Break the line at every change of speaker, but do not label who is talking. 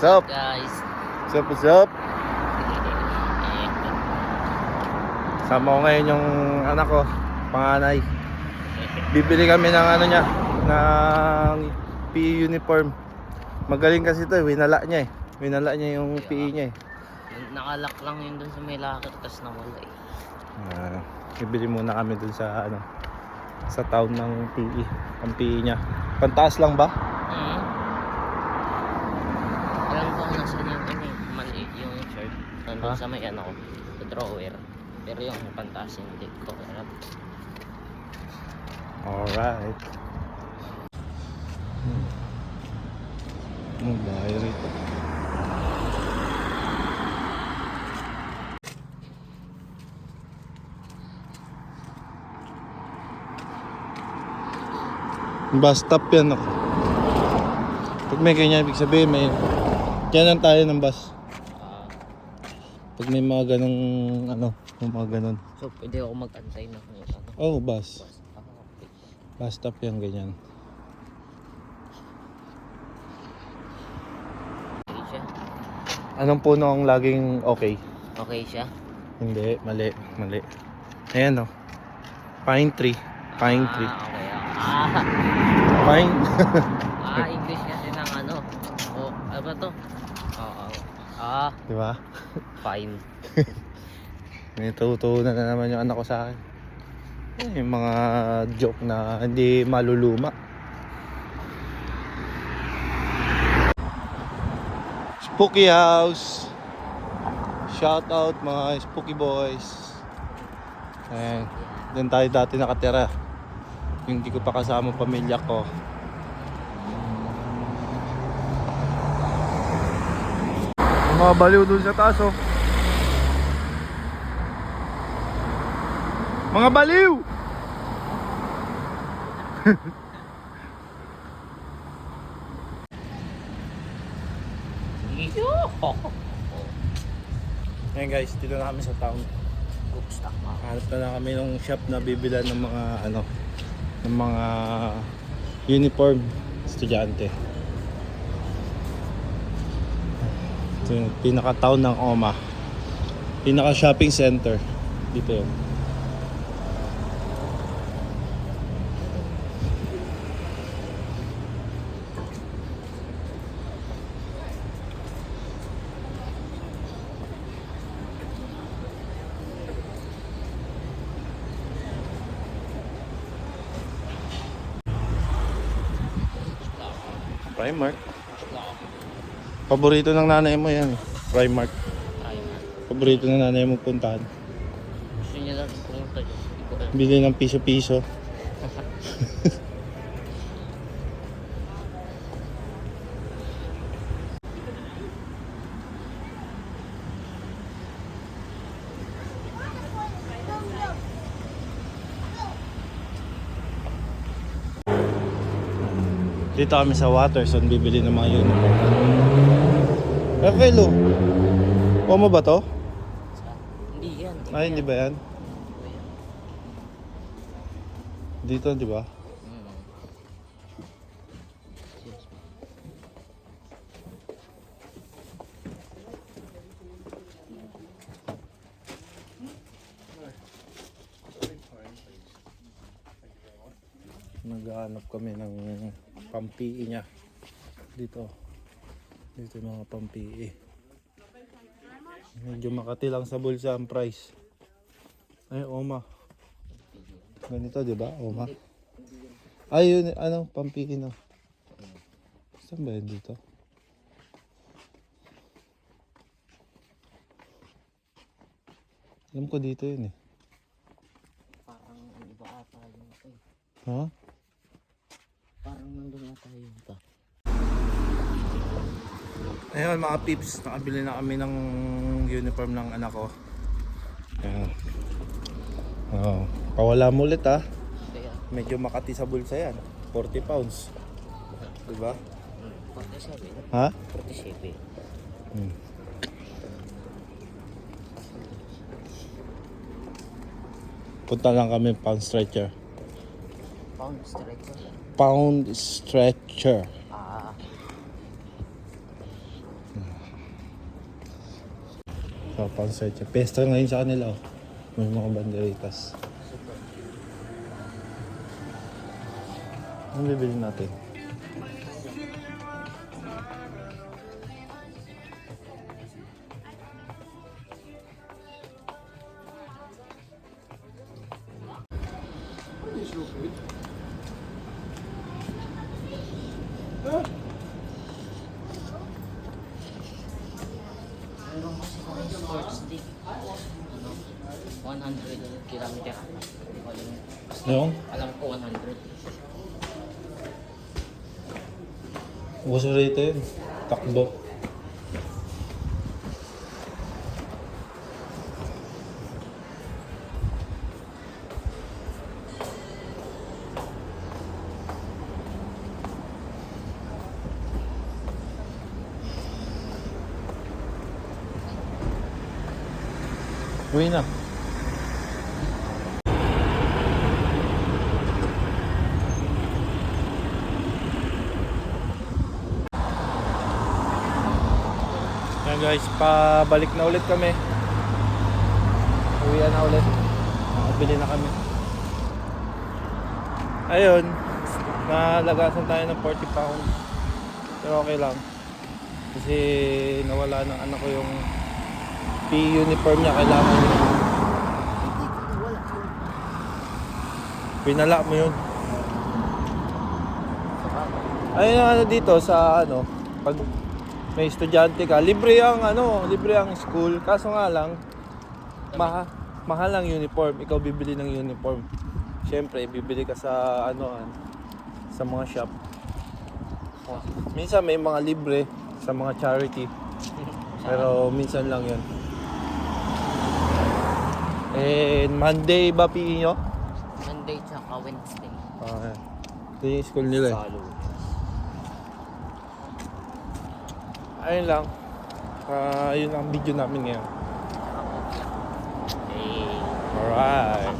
What's up?
Guys.
What's up, what's up? Sama ko ngayon yung anak ko, panganay. Bibili kami ng ano niya, ng PE uniform. Magaling kasi ito, eh, winala niya eh. Winala niya yung PE niya eh.
Nakalak lang yun dun sa may lakit tapos nawala eh.
Ah, bibili muna kami dun sa ano sa town ng PE, ang PE niya. Pantaas lang ba?
Hmm. Alam ko kung nasan yung ano eh, maliit yung
Ha?
sa may ano ko, sa drawer. Pero yung pantas hindi ko alam.
Alright. Hmm. Ang bahay rito. Bus stop yan ako. Pag may ganyan, ibig sabihin may... Lang tayo ng bus. Pag may mga ganong ano, yung mga ganon.
so pwede ako mag-antay ng ano.
Oh, bus.
bus. Ah, okay.
Bus stop yan, ganyan.
Okay siya.
Anong puno ang laging okay?
Okay siya.
Hindi, mali, mali. Ayan o. Pine tree. Pine
ah,
tree.
okay. Ah,
Pine.
ah, English kasi ng ano. Oh, ano ba to? Oo. Ah,
Di ba?
fine.
May tutunan na naman yung anak ko sa akin. Eh, yung mga joke na hindi maluluma. Spooky House. Shout out mga Spooky Boys. Ayan. Doon tayo dati nakatira. Yung hindi ko pa kasama pamilya ko. Mga baliw dun sa taas oh. Mga baliw! Ayan guys, dito na kami sa town. Hanap na lang kami ng shop na bibilan ng mga ano ng mga uniform estudyante. Ito yung pinaka-town ng Oma. Pinaka-shopping center. Dito yun. Primark. Paborito ng nanay mo yan. eh. Primark.
Na.
Paborito ng nanay mo puntahan.
Gusto niya lang pumunta dyan.
Bili ng piso-piso. Dito kami sa Waterson bibili ng mga uniform. Rafaelo, Omo ba to?
Sa- Hindi yan.
Ay, hindi ba yan? Dito, di ba? Naghahanap kami ng pampii niya. Dito. Dito yung mga pampii. Medyo makati lang sa bulsa ang price. Ay, Oma. Ganito, di ba? Oma. Ay, yun, ano, pampii na. Saan ba yun dito? Alam ko dito yun eh.
Parang ang iba ata ito eh.
Ha?
Parang nandun ata yung ito.
Ayun mga peeps, nakabili na kami ng uniform ng anak ko. Ayan. Oh, pawala mo ulit ah.
Kaya,
Medyo makati sa bulsa yan. 40 pounds. Diba?
mm, 47.
Ha?
47.
Hmm. Punta lang kami pound stretcher.
Pound stretcher.
Pound stretcher. Pang search. Pesta ngayon sa kanila oh. May mga banderitas. Ano bibili natin?
Sports stick. Ano? 100 kilometer. Hindi ko alam yun.
Yung?
Alam ko 100.
Gusto rito yun. Takbo. Uwi na. Yan guys, pabalik na ulit kami. Uwian na ulit. Nakabili na kami. Ayun, nalagasan tayo ng 40 pounds. Pero okay lang. Kasi nawala ng anak ko yung PE uniform niya. Kailangan niya. Pinala mo yun. Ayun ang ano dito sa ano, pag may estudyante ka, libre ang ano, libre ang school. Kaso nga lang, maha, mahal ang uniform. Ikaw bibili ng uniform. Siyempre, bibili ka sa ano, an- sa mga shop. Minsan may mga libre sa mga charity. Pero minsan lang yun. And Monday ba PE nyo?
Monday tsaka Wednesday.
Okay. Ito yung school nila eh.
Salo.
Ayun lang. Ah, yun ang video namin ngayon. Alright.